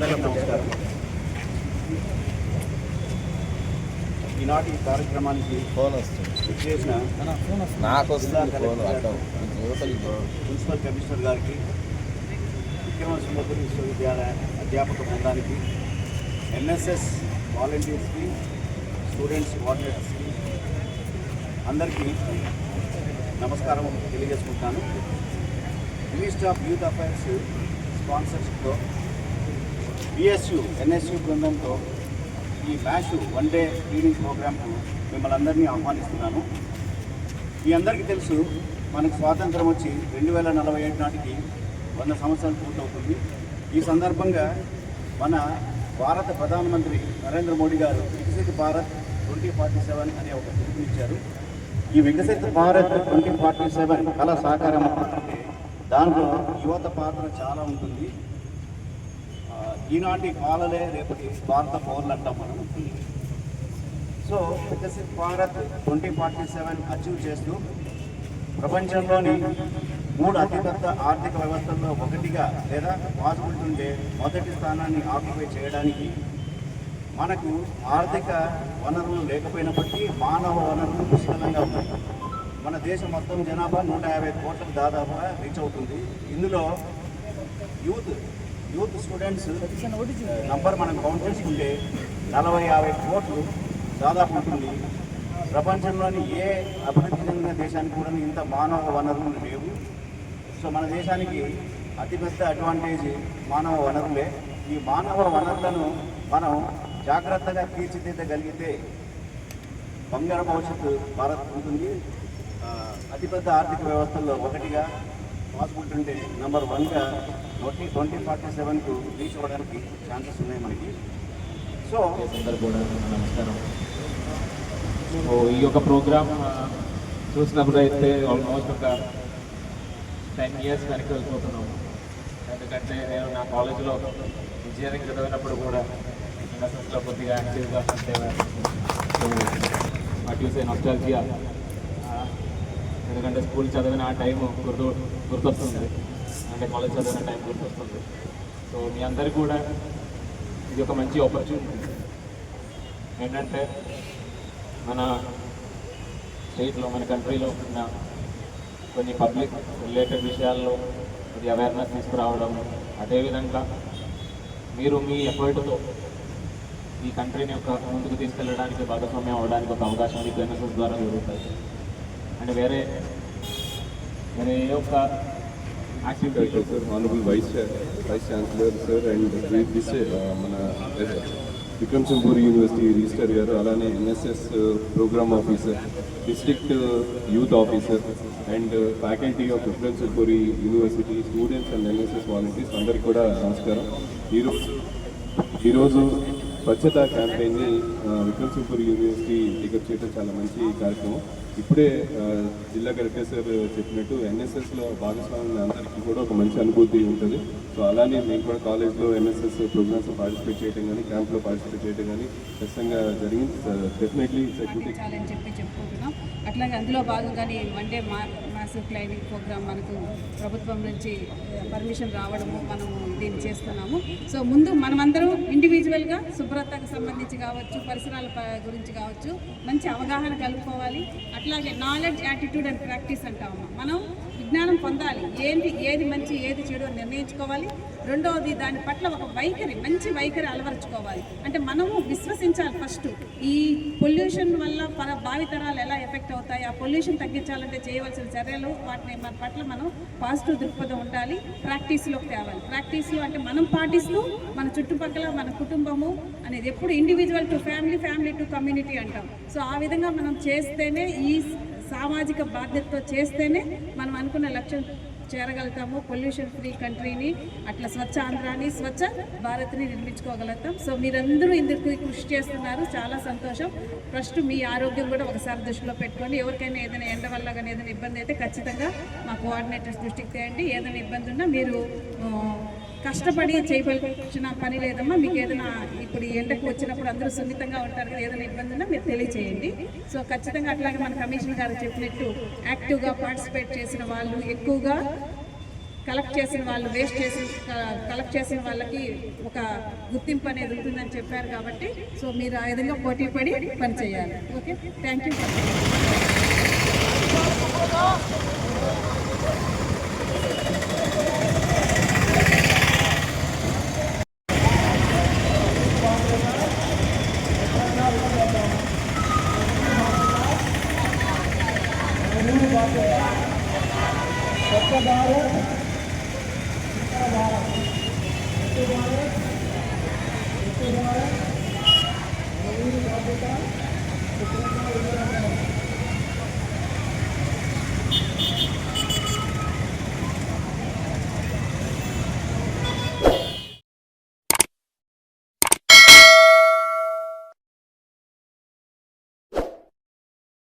అందరికీ నమస్కారం. ఈనాటి కార్యక్రమానికి ఫోన్ వస్తుంది. చేసిన నాకు ప్రిన్సిపల్ కమిషనర్ గారికి విక్రమ సుందరపురి విశ్వవిద్యాలయ అధ్యాపక బృందానికి ఎన్ఎస్ఎస్ వాలంటీర్స్కి స్టూడెంట్స్ కోఆర్డినేటర్స్కి అందరికీ నమస్కారం తెలియజేసుకుంటాను. మినిస్టర్ ఆఫ్ యూత్ అఫైర్స్ స్పాన్సర్షిప్తో బిఎస్యు ఎన్ఎస్యు బృందంతో ఈ మ్యాష్ వన్ డే రీడింగ్ ప్రోగ్రాంకు మిమ్మల్ని అందరినీ ఆహ్వానిస్తున్నాను. మీ అందరికీ తెలుసు మనకు స్వాతంత్రం వచ్చి రెండు వేల నలభై ఏడు నాటికి వంద సంవత్సరాలు పూర్తవుతుంది. ఈ సందర్భంగా మన భారత ప్రధానమంత్రి నరేంద్ర మోడీ గారు వికసిత భారత్ ట్వంటీ ఫార్టీ సెవెన్ అనే ఒక పిలుపునిచ్చారు ఈ వికసిత భారత్ ట్వంటీ ఫార్టీ సెవెన్ కళ సాకారం దాంట్లో యువత పాత్ర చాలా ఉంటుంది. ఈనాటి కాలలే రేపటి భారత పౌరులు అంటాం మనం. So Viksit Bharat twenty forty seven achieve చేస్తూ ప్రపంచంలోని మూడు అతిపెద్ద ఆర్థిక వ్యవస్థల్లో ఒకటిగా లేదా పాసిబిలిటీ ఉండే మొదటి స్థానాన్ని ఆక్యుపై చేయడానికి మనకు ఆర్థిక వనరులు లేకపోయినప్పటికీ మానవ వనరులు పుష్కలంగా ఉన్నాయి. మన దేశం మొత్తం జనాభా నూట యాభై కోట్లకు దాదాపుగా రీచ్ అవుతుంది. ఇందులో యూత్ యూత్ స్టూడెంట్స్ నంబర్ మనం కౌంట్ చేసుకుంటే నలభై యాభై కోట్లు దాదాపు ఉంటుంది. ప్రపంచంలోని ఏ అభివృద్ధి చెందిన దేశానికి కూడా ఇంత మానవ వనరులు లేవు. సో మన దేశానికి అతిపెద్ద అడ్వాంటేజ్ మానవ వనరులే. ఈ మానవ వనరులను మనం జాగ్రత్తగా తీర్చిదిద్దగలిగితే బంగారు భవిష్యత్తు భారత్ ఉంటుంది. అతిపెద్ద ఆర్థిక వ్యవస్థల్లో ఒకటిగా పాసిబిలిటీ ఉంటే నెంబర్ వన్గా ట్వంటీ ట్వంటీ ఫార్టీ సెవెన్కు రీచ్ అవ్వడానికి ఛాన్సెస్ ఉన్నాయి మనకి. సో కూడా నమస్కారం. సో ఈ యొక్క ప్రోగ్రామ్ చూసినప్పుడు అయితే ఆల్మోస్ట్ ఒక టెన్ ఇయర్స్ వెనక్కి వెళ్ళిపోతున్నాం. ఎందుకంటే నేను నా కాలేజీలో ఇంజనీరింగ్ చదివినప్పుడు కూడా ఎన్ఎస్ఎస్లో కొద్దిగా యాక్టివ్గా ఉండేవారు so what use a nostalgia ఎందుకంటే స్కూల్ చదివిన ఆ టైం గుర్తు గుర్తొస్తుంది. అంటే కాలేజ్ చదివిన టైం గుర్తొస్తుంది. సో మీ అందరికీ కూడా ఇది ఒక మంచి ఆపర్చునిటీ ఏంటంటే మన స్టేట్లో మన కంట్రీలో ఉన్న కొన్ని పబ్లిక్ రిలేటెడ్ విషయాల్లో ఇది అవేర్నెస్ తీసుకురావడం అదేవిధంగా మీరు మీ ఎఫర్ట్తో ఈ కంట్రీని యొక్క ముందుకు తీసుకెళ్ళడానికి భాగస్వామ్యం అవడానికి ఒక అవకాశం మీకు ఎన్ఎస్ఎస్ ద్వారా జరుగుతుంది అండ్ వేరే వేరే ఏ ఒక్క activity Director, sir, Honorable Vice Chair, Vice Chancellor, sir, and this, మన విక్రమ్ సింపూరి యూనివర్సిటీ రిజిస్టర్ గారు అలానే NSS program officer district youth officer and faculty of Vikrama Simhapuri university students and NSS volunteers అందరికీ కూడా నమస్కారం. ఈరోజు ఈరోజు స్వచ్ఛత క్యాంపెయిన్ని విక్రమ్ సింపూరి యూనివర్సిటీ టికెట్ చేయడం చాలా మంచి కార్యక్రమం. ఇప్పుడే జిల్లా కలెక్టర్ సార్ చెప్పినట్టు ఎన్ఎస్ఎస్లో భాగస్వామ్యం అందరికీ కూడా ఒక మంచి అనుభూతి ఉంటుంది. సో అలానే మేము కూడా కాలేజ్లో ఎన్ఎస్ఎస్ ప్రోగ్రామ్స్ పార్టిసిపేట్ చేయడం కానీ క్యాంప్లో పార్టిసిపేట్ చేయడం కానీ ఖచ్చితంగా జరిగింది. డెఫినెట్లీ సెక్యూరిటీ చెప్పి చెప్పుకుంటున్నాం. అట్లాగే అందులో భాగంగానే వన్ డే మా మాసివ్ క్లైనింగ్ ప్రోగ్రామ్ మనకు ప్రభుత్వం నుంచి పర్మిషన్ రావడము మనము దీన్ని చేస్తున్నాము. సో ముందు మనమందరం ఇండివిజువల్గా శుభ్రతకు సంబంధించి కావచ్చు పరిసరాల ప- గురించి కావచ్చు మంచి అవగాహన కలుపుకోవాలి. అట్లాగే నాలెడ్జ్ యాటిట్యూడ్ అండ్ ప్రాక్టీస్ అంటాము మనం విజ్ఞానం పొందాలి. ఏంటి ఏది మంచి ఏది చెడు అని నిర్ణయించుకోవాలి. రెండవది దాని పట్ల ఒక వైఖరి మంచి వైఖరి అలవరుచుకోవాలి. అంటే మనము విశ్వసించాలి ఫస్ట్ ఈ పొల్యూషన్ వల్ల పర భావితరాలు ఎలా ఎఫెక్ట్ అవుతాయి? ఆ పొల్యూషన్ తగ్గించాలంటే చేయవలసిన చర్యలు వాటిని మన పట్ల మనం పాజిటివ్ దృక్పథం ఉండాలి ప్రాక్టీస్లోకి తేవాలి. ప్రాక్టీస్లో అంటే మనం పాటిస్తూ మన చుట్టుపక్కల మన కుటుంబము అనేది ఎప్పుడు individual to family family to community అంటాం. సో ఆ విధంగా మనం చేస్తేనే ఈ సామాజిక బాధ్యతతో చేస్తేనే మనం అనుకున్న లక్ష్యం చేరగలుగుతాము. పొల్యూషన్ ఫ్రీ కంట్రీని అట్లా స్వచ్ఛ ఆంధ్రాని స్వచ్ఛ భారత్ని నిర్మించుకోగలుగుతాం. సో మీరందరూ ఇందుకు కృషి చేస్తున్నారు. చాలా సంతోషం. ఫస్ట్ మీ ఆరోగ్యం కూడా ఒకసారి దృష్టిలో పెట్టుకొని ఎవరికైనా ఏదైనా ఎండ వల్ల కానీ ఏదైనా ఇబ్బంది అయితే ఖచ్చితంగా మా కోఆర్డినేటర్స్ దృష్టికి తేయండి. ఏదైనా ఇబ్బంది ఉన్నా మీరు కష్టపడి చేయవలసిన పని లేదమ్మా. మీకు ఏదైనా ఇప్పుడు ఎండకు వచ్చినప్పుడు అందరూ సున్నితంగా ఉంటారు కదా ఏదైనా ఇబ్బంది ఉన్నా మీరు తెలియచేయండి. సో ఖచ్చితంగా అట్లాగే మన కమిషనర్ గారు చెప్పినట్టు యాక్టివ్గా పార్టిసిపేట్ చేసిన వాళ్ళు ఎక్కువగా కలెక్ట్ చేసిన వాళ్ళు వేస్ట్ చేసి కలెక్ట్ చేసిన వాళ్ళకి ఒక గుర్తింపు అనేది ఉంటుందని చెప్పారు కాబట్టి సో మీరు ఆ విధంగా పోటీ పడి పనిచేయాలి okay? Thank you Bharat